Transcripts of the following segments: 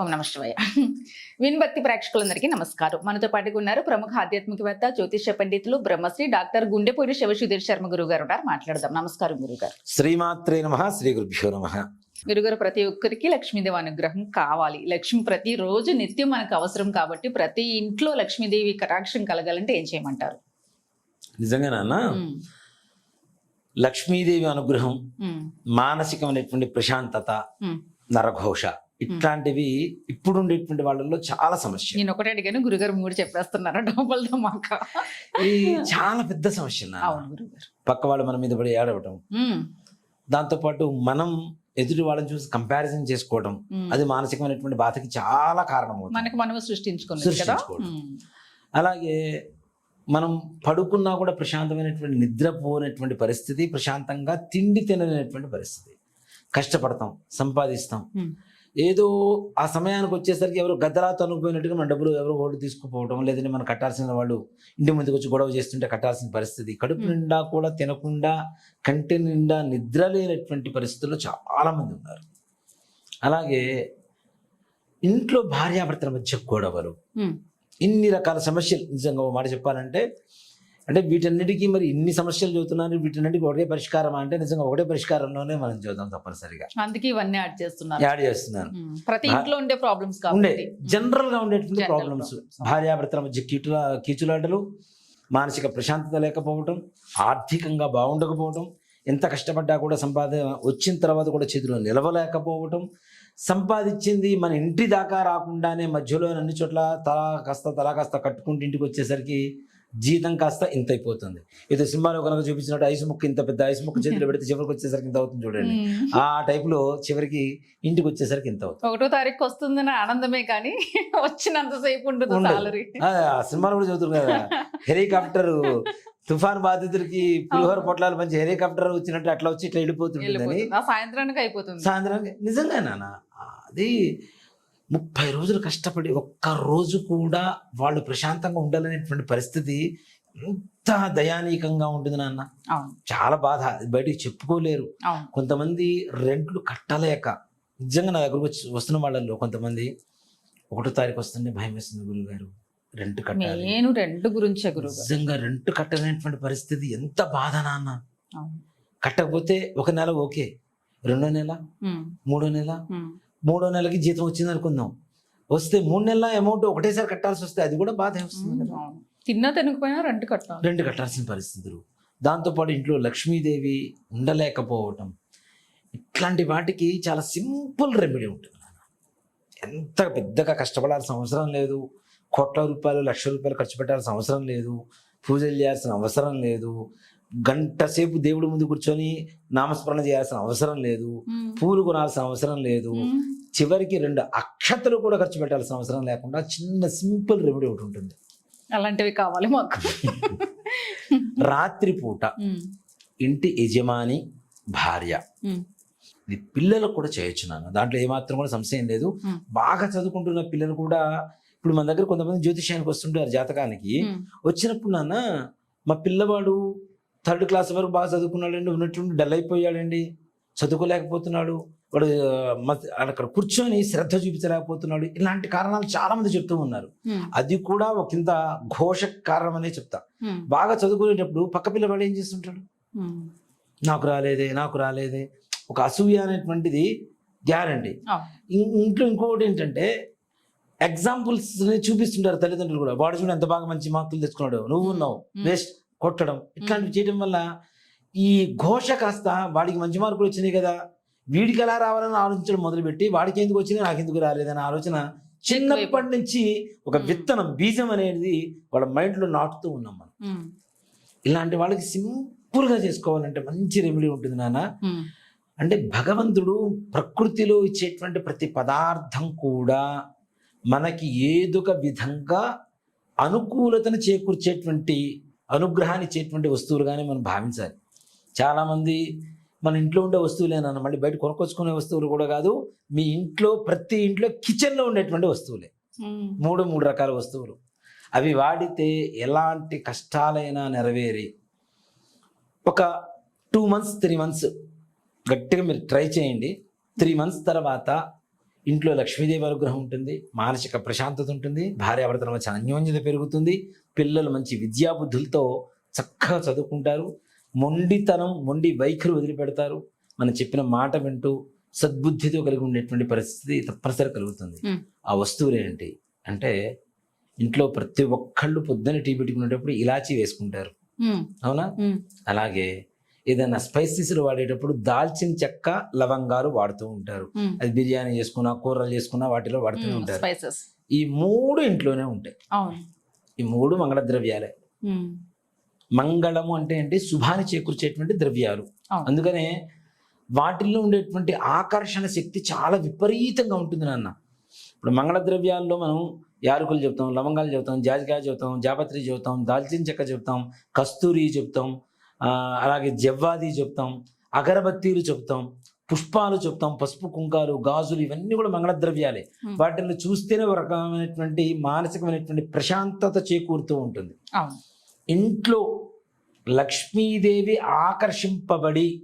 ఓం నమ శివాయ. విన్భక్తి ప్రేక్షకులందరికీ నమస్కారం. మనతో పాటుగా ఉన్నారు ప్రముఖ ఆధ్యాత్మికవేత్త జ్యోతిష పండితులు బ్రహ్మశ్రీ డాక్టర్ గుండెపూడి శివసుధీర్ శర్మ గురువు గారు ఉన్నారు. మాట్లాడదాం. నమస్కారం గురుగారు. శ్రీమాత్రే నమ శ్రీ గురుభ్యో నమ. గురుగారు ప్రతి ఒక్కరికి లక్ష్మీదేవి అనుగ్రహం కావాలి. లక్ష్మి ప్రతి రోజు నిత్యం మనకు అవసరం కాబట్టి ప్రతి ఇంట్లో లక్ష్మీదేవి కటాక్షం కలగాలంటే ఏం చేయమంటారు? నిజంగా నాన్న లక్ష్మీదేవి అనుగ్రహం మానసికమైనటువంటి ప్రశాంతత. నరఘోష. ఇట్లాంటివి ఇప్పుడు ఉండేటువంటి వాళ్ళల్లో చాలా సమస్య. నేను ఒకటే అడిగాను గురుగారు మూడు చెప్పేస్తున్నారు డబ్బుల్ ధమాక ఇది చాలా పెద్ద సమస్య పక్క వాళ్ళు మన మీద పడి ఏడవటం. దాంతోపాటు మనం ఎదుటి వాళ్ళని చూసి కంపారిజన్ చేసుకోవడం. అది మానసికమైనటువంటి బాధకి చాలా కారణమవుతుంది. మనకు సృష్టించుకోవడం. ఉమ్, అలాగే మనం పడుకున్నా కూడా ప్రశాంతమైనటువంటి నిద్రపోనటువంటి పరిస్థితి ప్రశాంతంగా తిండి తినలేనటువంటి పరిస్థితి. కష్టపడతాం సంపాదిస్తాం. ఏదో ఆ సమయానికి వచ్చేసరికి ఎవరు గద్దలా తనుకుపోయినట్టుగా మన డబ్బులు ఎవరో ఓటు తీసుకుపోవడం లేదంటే మనం కట్టాల్సిన వాళ్ళు ఇంటి ముందుకు వచ్చి గొడవ చేస్తుంటే కట్టాల్సిన పరిస్థితి కడుపు. నిండా కూడా తినకుండా కంటి నిండా నిద్ర లేనటువంటి పరిస్థితుల్లో చాలా మంది ఉన్నారు అలాగే ఇంట్లో భార్యాభర్తల మధ్య గొడవలు. ఇన్ని రకాల సమస్యలు నిజంగా మాట చెప్పాలంటే అంటే వీటన్నిటికీ మరి ఇన్ని సమస్యలు చెబుతున్నారు వీటన్నిటికీ ఒకటే పరిష్కారం అంటే నిజంగా ఒకటే పరిష్కారంలోనే మనం చూద్దాం తప్పనిసరిగా. అందుకే ఇవన్నీ యాడ్ చేస్తున్నారు యాడ్ చేస్తున్నాను. ప్రతి ఇంట్లో ఉండే ప్రాబ్లమ్స్ ఉండే జనరల్గా ఉండేటువంటి ప్రాబ్లమ్స్. భార్యాభర్తల మధ్య కీచుల కీచులాటలు మానసిక ప్రశాంతత లేకపోవటం ఆర్థికంగా బాగుండకపోవటం ఎంత కష్టపడ్డా కూడా సంపాదన వచ్చిన తర్వాత కూడా చేతిలో నిలవలేకపోవటం సంపాదించింది మన ఇంటి దాకా రాకుండానే మధ్యలో అన్ని చోట్ల తలా కాస్త తలా కాస్త కట్టుకుంటూ ఇంటికి వచ్చేసరికి జీతం కాస్త ఇంత అయిపోతుంది ఇది సినిమాలో కనుక చూపించినట్టు ఐసు ముక్క ఇంత పెద్ద ఐసు ముక్క చేతిలో పెడితే చివరికి వచ్చేసరికి ఇంత అవుతుంది చూడండి. ఉమ్. ఆ టైపులో చివరికి ఇంటికి వచ్చేసరికి ఇంత అవుతుంది. ఒకటో తారీఖు వస్తుందని ఆనందమే కానీ వచ్చినంత సేపు ఉండదు ఉండదు. సాలరీ ఆ ఆ సినిమాలు కూడా చదువుతున్నారు కదా. హెలికాప్టర్ తుఫాన్ బాధితుడికి పులిహోర పొట్లాలు మంచి హెలికాప్టర్ వచ్చినట్టు అట్లా వచ్చి ఇట్లా వెళ్ళిపోతుంటుందని. సాయంత్రానికి అయిపోతుంది. సాయంత్రానికి. నిజంగా నాన్న అది ముప్పై రోజులు కష్టపడి ఒక్క రోజు కూడా వాళ్ళు ప్రశాంతంగా ఉండాలనేటువంటి పరిస్థితి ఎంత దయానీకంగా ఉంటుంది నాన్న. చాలా బాధ. బయటికి చెప్పుకోలేరు. కొంతమంది రెంట్లు కట్టలేక నిజంగా నా దగ్గరకు వస్తున్న వాళ్ళల్లో కొంతమంది ఒకటో తారీఖు వస్తుంటే భయం వేస్తుంది గురువు గారు రెంట్ కట్టాలి. నేను రెండు గురించే గురువు. నిజంగా రెంట్ కట్టలేనటువంటి పరిస్థితి. ఎంత బాధ నాన్న. కట్టకపోతే ఒక నెల ఓకే. రెండో నెల మూడో నెల మూడో నెలకి జీతం వచ్చింది అనుకుందాం. వస్తే మూడు నెలల అమౌంట్ ఒకటేసారి కట్టాల్సి వస్తే అది కూడా బాధ వస్తుంది కదా. తిన్నా తినకపోయినా రెండు కట్టాలి. రెండు కట్టాల్సిన పరిస్థితులు. దాంతోపాటు ఇంట్లో లక్ష్మీదేవి ఉండలేకపోవటం. ఇట్లాంటి వాటికి చాలా సింపుల్ రెమెడీ ఉంటుంది. ఎంత పెద్దగా కష్టపడాల్సిన అవసరం లేదు. కోట్ల రూపాయలు లక్ష రూపాయలు ఖర్చు పెట్టాల్సిన అవసరం లేదు. పూజలు చేయాల్సిన అవసరం లేదు. గంట సేపు దేవుడి ముందు కూర్చొని నామస్మరణ చేయాల్సిన అవసరం లేదు. పూలు కొనాల్సిన అవసరం లేదు. చివరికి రెండు అక్షతలు కూడా ఖర్చు పెట్టాల్సిన అవసరం లేకుండా చిన్న సింపుల్ రెమెడీ ఒకటి ఉంటుంది. అలాంటివి కావాలి మాకు. రాత్రిపూట ఇంటి యజమాని భార్య. ఇది పిల్లలకు కూడా చేయొచ్చు నాన్న. దాంట్లో ఏమాత్రం కూడా సంశయం లేదు. బాగా చదువుకుంటున్న పిల్లలు కూడా ఇప్పుడు మన దగ్గర కొంతమంది జ్యోతిష్యానికి వస్తుంటారు జాతకానికి. వచ్చినప్పుడు నాన్న మా పిల్లవాడు థర్డ్ క్లాస్ వరకు బాగా చదువుకున్నాడండి ఉన్నట్టుండి డల్ అయిపోయాడండి. చదువుకోలేకపోతున్నాడు. వాడు అక్కడ కూర్చొని శ్రద్ధ చూపించలేకపోతున్నాడు. ఇలాంటి కారణాలు చాలా మంది చెప్తూ ఉన్నారు. అది కూడా ఒక కింద ఘోష కారణం అనే చెప్తా బాగా చదువుకునేటప్పుడు పక్క పిల్లవాడు ఏం చేస్తుంటాడు? నాకు రాలేదే నాకు రాలేదే. ఒక అసూయ అనేటువంటిది గ్యారంటీ. ఇంట్లో ఇంకొకటి ఏంటంటే ఎగ్జాంపుల్స్ చూపిస్తుంటారు తల్లిదండ్రులు కూడా. వాడు చూడు ఎంత బాగా మంచి మార్కులు తెచ్చుకున్నాడు. నువ్వు ఉన్నావు. వేస్ట్. కొట్టడం ఇట్లాంటివి చేయడం వల్ల ఈ ఘోష కాస్త వాడికి మంచి మార్కులు వచ్చినాయి కదా. వీడికి ఎలా రావాలని ఆలోచించడం మొదలుపెట్టి వాడికి ఎందుకు వచ్చినాయి నాకు ఎందుకు రాలేదనే ఆలోచన చిన్నప్పటి నుంచి ఒక. విత్తనం బీజం అనేది వాళ్ళ మైండ్లో నాటుతూ ఉన్నాం మనం. ఇలాంటి వాళ్ళకి సింపుల్గా చేసుకోవాలంటే మంచి రెమెడీ ఉంటుంది నాన్న. అంటే భగవంతుడు ప్రకృతిలో ఇచ్చేటువంటి ప్రతి పదార్థం కూడా మనకి ఏదొక విధంగా అనుకూలతను చేకూర్చేటువంటి అనుగ్రహాన్ని ఇచ్చేటువంటి వస్తువులుగానే మనం భావించాలి. చాలామంది మన ఇంట్లో ఉండే వస్తువులేనన్న మళ్ళీ బయట కొనుక్కొచ్చుకునే వస్తువులు కూడా కాదు మీ ఇంట్లో ప్రతి ఇంట్లో కిచెన్లో ఉండేటువంటి వస్తువులే. మూడు మూడు రకాల వస్తువులు. అవి వాడితే ఎలాంటి కష్టాలైనా నెరవేరి. ఒక టూ మంత్స్ త్రీ మంత్స్ గట్టిగా మీరు ట్రై చేయండి. త్రీ మంత్స్ తర్వాత ఇంట్లో లక్ష్మీదేవి అనుగ్రహం ఉంటుంది మానసిక ప్రశాంతత ఉంటుంది భార్యాభర్తల మధ్య అన్యోన్యత పెరుగుతుంది పిల్లలు మంచి విద్యాబుద్ధులతో చక్కగా చదువుకుంటారు మొండితనం మొండి వైఖరి వదిలిపెడతారు. మనం చెప్పిన మాట వింటూ సద్బుద్ధితో కలిగి ఉండేటువంటి పరిస్థితి తప్పనిసరి కలుగుతుంది. ఆ వస్తువులు ఏంటి? అంటే ఇంట్లో ప్రతి ఒక్కళ్ళు పొద్దున్న టీ పెట్టుకునేటప్పుడు ఇలాచీ వేసుకుంటారు. అవునా? అలాగే ఏదైనా స్పైసెస్లు వాడేటప్పుడు దాల్చిన చెక్క లవంగాలు వాడుతూ ఉంటారు. అది బిర్యానీ చేసుకున్నా కూరలు చేసుకున్నా వాటిలో వాడుతూ ఉంటారు. స్పైసెస్. ఈ మూడు ఇంట్లోనే ఉంటాయి. ఈ మూడు మంగళ ద్రవ్యాలే మంగళము అంటే ఏంటి? శుభాన్ని చేకూర్చేటువంటి ద్రవ్యాలు. అందుకనే వాటిల్లో ఉండేటువంటి ఆకర్షణ శక్తి చాలా విపరీతంగా ఉంటుంది నాన్న. ఇప్పుడు మంగళ ద్రవ్యాల్లో మనం యాలకులు చెప్తాం లవంగాలు చెప్తాం జాజికాయ చెప్తాం జాపత్రి చెప్తాం దాల్చిన చెక్క చెప్తాం కస్తూరి చెప్తాం ఆ, అలాగే జవ్వాది చెప్తాం అగరబత్తీలు చెప్తాం పుష్పాలు చెప్తాం పసుపు కుంకాలు గాజులు ఇవన్నీ కూడా మంగళ ద్రవ్యాలే Hmm. వాటిని చూస్తేనే ఒక రకమైనటువంటి మానసికమైనటువంటి ప్రశాంతత చేకూరుతూ ఉంటుంది. ఇంట్లో లక్ష్మీదేవి ఆకర్షింపబడి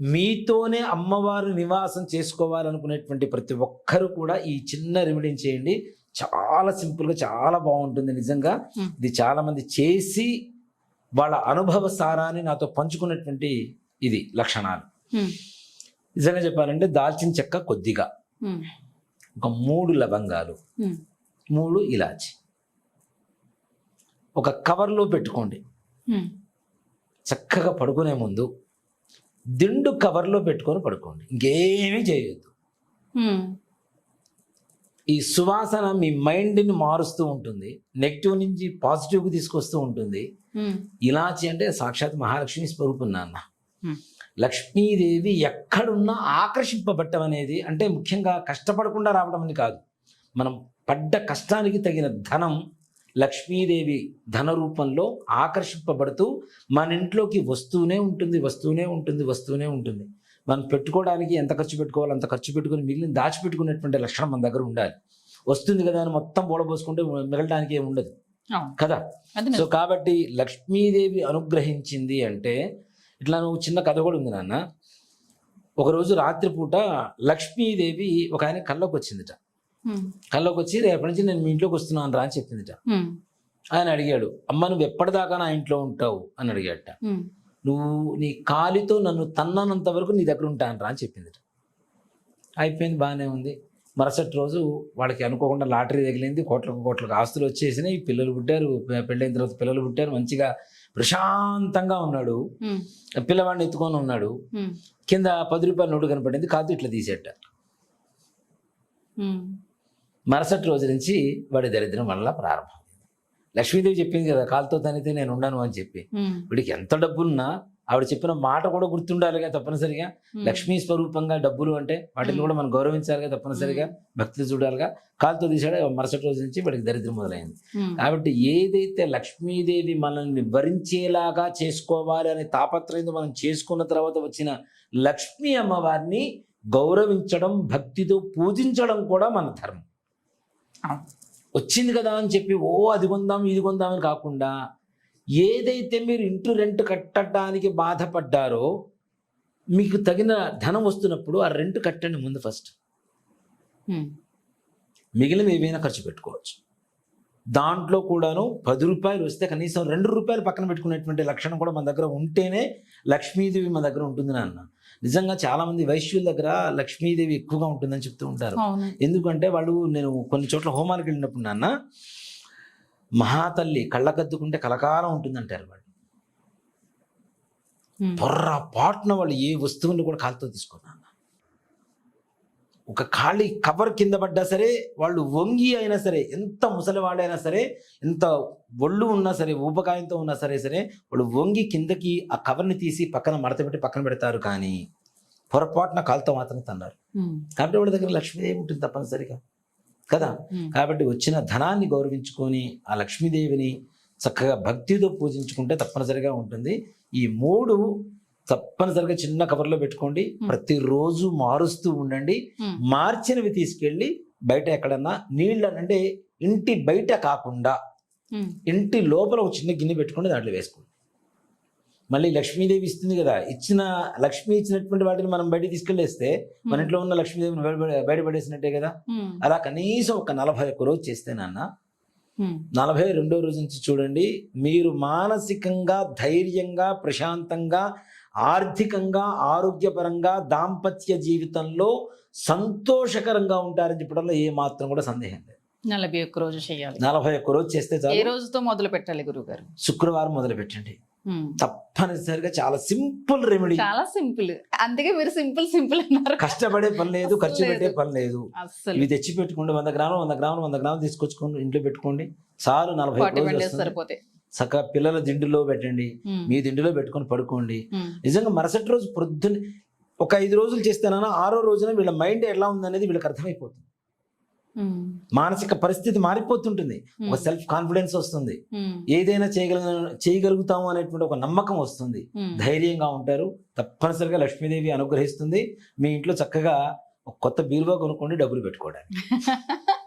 మీతోనే అమ్మవారు నివాసం చేసుకోవాలనుకునేటువంటి ప్రతి ఒక్కరు కూడా ఈ చిన్న రెమెడీని చేయండి. చాలా సింపుల్గా చాలా బాగుంటుంది నిజంగా. ఇది చాలా మంది చేసి వాళ్ళ అనుభవ సారాన్ని నాతో పంచుకున్నటువంటి ఇది లక్షణాలు. నిజంగా చెప్పాలంటే దాల్చిన చెక్క కొద్దిగా. ఒక మూడు లవంగాలు. మూడు ఇలాచి. ఒక కవర్లో పెట్టుకోండి. చక్కగా పడుకునే ముందు దిండు కవర్లో పెట్టుకొని పడుకోండి. ఇంకేమీ చేయొద్దు. ఈ సువాసన మీ మైండ్ని మారుస్తూ ఉంటుంది. నెగిటివ్ నుంచి పాజిటివ్కి తీసుకొస్తూ ఉంటుంది. ఇలాచి అంటే సాక్షాత్ మహాలక్ష్మి స్వరూపం నాన్న. లక్ష్మీదేవి ఎక్కడున్నా ఆకర్షింపబట్టం అనేది అంటే ముఖ్యంగా కష్టపడకుండా రావడం అని కాదు. మనం పడ్డ కష్టానికి తగిన ధనం లక్ష్మీదేవి ధన రూపంలో ఆకర్షింపబడుతూ మన ఇంట్లోకి వస్తూనే ఉంటుంది వస్తూనే ఉంటుంది వస్తూనే ఉంటుంది. మనం పెట్టుకోవడానికి ఎంత ఖర్చు పెట్టుకోవాలో అంత ఖర్చు పెట్టుకుని మిగిలిన దాచిపెట్టుకునేటువంటి లక్షణం మన దగ్గర ఉండాలి. వస్తుంది కదా అని మొత్తం బోడబోసుకుంటే మిగలడానికి ఏమి ఉండదు. కదా? సో. కాబట్టి లక్ష్మీదేవి అనుగ్రహించింది అంటే ఇట్లా నువ్వు చిన్న కథ కూడా ఉంది నాన్న. ఒకరోజు రాత్రిపూట లక్ష్మీదేవి ఒక ఆయన కల్లోకి వచ్చిందిట కల్లోకి వచ్చి రేపటి నుంచి నేను మీ ఇంట్లోకి వస్తున్నాను రా అని చెప్పిందిట. ఆయన అడిగాడు అమ్మ నువ్వు ఎప్పటిదాకా నా ఇంట్లో ఉంటావు? అని అడిగాట ఉమ్, నువ్వు నీ కాలితో నన్ను తన్ననంత వరకు నీ దగ్గర ఉంటాను రా అని చెప్పిందిట. అయిపోయింది బాగానే ఉంది. మరుసటి రోజు వాళ్ళకి అనుకోకుండా లాటరీ తగిలింది కోట్లకు కోట్లకు ఆస్తులు వచ్చేసినాయి పిల్లలు పుట్టారు పెళ్ళైన తర్వాత పిల్లలు పుట్టారు మంచిగా ప్రశాంతంగా ఉన్నాడు పిల్లవాడిని ఎత్తుకొని ఉన్నాడు కింద పది రూపాయల నోటు కనపడింది కాదు ఇట్లా తీసేట. మరుసటి రోజు నుంచి వాడి దరిద్రం వల్ల ప్రారంభం. లక్ష్మీదేవి చెప్పింది కదా కాలుతో తనితే నేను ఉండను అని చెప్పి. వీడికి ఎంత డబ్బులున్నా ఆవిడ చెప్పిన మాట కూడా గుర్తుండాలిగా తప్పనిసరిగా. లక్ష్మీ స్వరూపంగా డబ్బులు అంటే వాటిని కూడా మనం గౌరవించాలిగా తప్పనిసరిగా. భక్తి చూడాలిగా. కాలుతో తీసాడో మరుసటి రోజు నుంచి వాడికి దరిద్రం మొదలైంది. కాబట్టి ఏదైతే లక్ష్మీదేవి మనల్ని భరించేలాగా చేసుకోవాలి అనే తాపత్రయంతో మనం చేసుకున్న తర్వాత వచ్చిన లక్ష్మీ అమ్మవారిని గౌరవించడం భక్తితో పూజించడం కూడా మన ధర్మం. వచ్చింది కదా అని చెప్పి ఓ అది కొందాం ఇది కొందాం అని కాకుండా ఏదైతే మీరు ఇంటి రెంట్ కట్టడానికి బాధపడ్డారో మీకు తగిన ధనం వస్తున్నప్పుడు ఆ రెంట్ కట్టండి ముందు ఫస్ట్. మిగిలిన ఏవైనా ఖర్చు పెట్టుకోవచ్చు. దాంట్లో కూడాను పది రూపాయలు వస్తే కనీసం రెండు రూపాయలు పక్కన పెట్టుకునేటువంటి లక్షణం కూడా మన దగ్గర ఉంటేనే లక్ష్మీదేవి మన దగ్గర ఉంటుంది నాన్న. నిజంగా చాలామంది వైశ్యుల దగ్గర లక్ష్మీదేవి ఎక్కువగా ఉంటుందని చెప్తూ ఉంటారు. ఎందుకంటే వాళ్ళు నేను కొన్ని చోట్ల హోమాలకు వెళ్ళినప్పుడు నాన్న మహాతల్లి కళ్ళకద్దుకుంటే కలకాలం ఉంటుందంటారు వాళ్ళు. పొర్రపాటున వాళ్ళు ఏ వస్తువుని కూడా కాలుతో తీసుకున్నాను ఒక ఖాళీ కవర్ కింద పడ్డా సరే వాళ్ళు వంగి అయినా సరే ఎంత ముసలివాడైనా సరే ఎంత ఒళ్ళు ఉన్నా సరే ఊపకాయంతో ఉన్నా సరే సరే వాళ్ళు వంగి కిందకి ఆ కవర్ని తీసి పక్కన మడత పెట్టి పక్కన పెడతారు కానీ పొరపాటున కాలుతో మాత్రం తన్నారు. కాబట్టి వాళ్ళ దగ్గర లక్ష్మీదేవి ఉంటుంది తప్పనిసరిగా. కదా? కాబట్టి వచ్చిన ధనాన్ని గౌరవించుకొని ఆ లక్ష్మీదేవిని చక్కగా భక్తితో పూజించుకుంటే తప్పనిసరిగా ఉంటుంది. ఈ మూడు తప్పనిసరిగా చిన్న కవర్లో పెట్టుకోండి. ప్రతిరోజు మారుస్తూ ఉండండి. మార్చినవి తీసుకెళ్ళి బయట ఎక్కడన్నా నీళ్ళ అంటే ఇంటి బయట కాకుండా ఇంటి లోపల ఒక చిన్న గిన్నె పెట్టుకొని దాంట్లో వేసుకోండి. మళ్ళీ లక్ష్మీదేవి ఇస్తుంది కదా. ఇచ్చిన లక్ష్మి ఇచ్చినటువంటి వాటిని మనం బయట తీసుకెళ్ళేస్తే మన ఇంట్లో ఉన్న లక్ష్మీదేవిని బయట బయటపడేసినట్టే కదా. అలా కనీసం ఒక నలభై ఒక్క రోజు చేస్తే నాన్న నలభై రెండో రోజు నుంచి చూడండి మీరు మానసికంగా ధైర్యంగా ప్రశాంతంగా ఆర్థికంగా ఆరోగ్యపరంగా దాంపత్య జీవితంలో సంతోషకరంగా ఉంటారని చెప్పడంలో ఏ మాత్రం కూడా సందేహం లేదు. నలభై ఒక్క రోజు చేయాలి. నలభై ఒక్క రోజు చేస్తే ఏ రోజుతో మొదలు పెట్టాలి గురువు గారు శుక్రవారం మొదలు పెట్టండి తప్పనిసరిగా చాలా సింపుల్ రెమెడీ. చాలా సింపుల్. అందుకే మీరు సింపుల్ సింపుల్ అన్నారు. కష్టపడే పని లేదు ఖర్చు పెట్టే. పని లేదు. ఇవి తెచ్చి పెట్టుకోండి వంద గ్రాములు వంద గ్రాములు వంద గ్రాములు తీసుకొచ్చుకోండి ఇంట్లో పెట్టుకోండి. చాలు నలభై ఒక్క ఫార్టీ రోజులు వన్ డేస్ వస్తుంది. సరిపోతే చక్కగా పిల్లల దిండులో పెట్టండి. మీ దిండులో పెట్టుకొని పడుకోండి. నిజంగా మరుసటి రోజు ప్రొద్దున ఒక ఐదు రోజులు చేస్తేనన్నా ఆరో రోజున వీళ్ళ మైండ్ ఎలా ఉందనేది వీళ్ళకి అర్థమైపోతుంది. మానసిక పరిస్థితి మారిపోతుంటుంది. ఒక ఉమ్, సెల్ఫ్ కాన్ఫిడెన్స్ వస్తుంది. ఉమ్, ఏదైనా చేయగల చేయగలుగుతాము అనేటువంటి ఒక నమ్మకం వస్తుంది. ధైర్యంగా ఉంటారు. తప్పనిసరిగా లక్ష్మీదేవి అనుగ్రహిస్తుంది. మీ ఇంట్లో చక్కగా ఒక కొత్త బీరువా కొనుక్కోండి డబ్బులు పెట్టుకోవడానికి.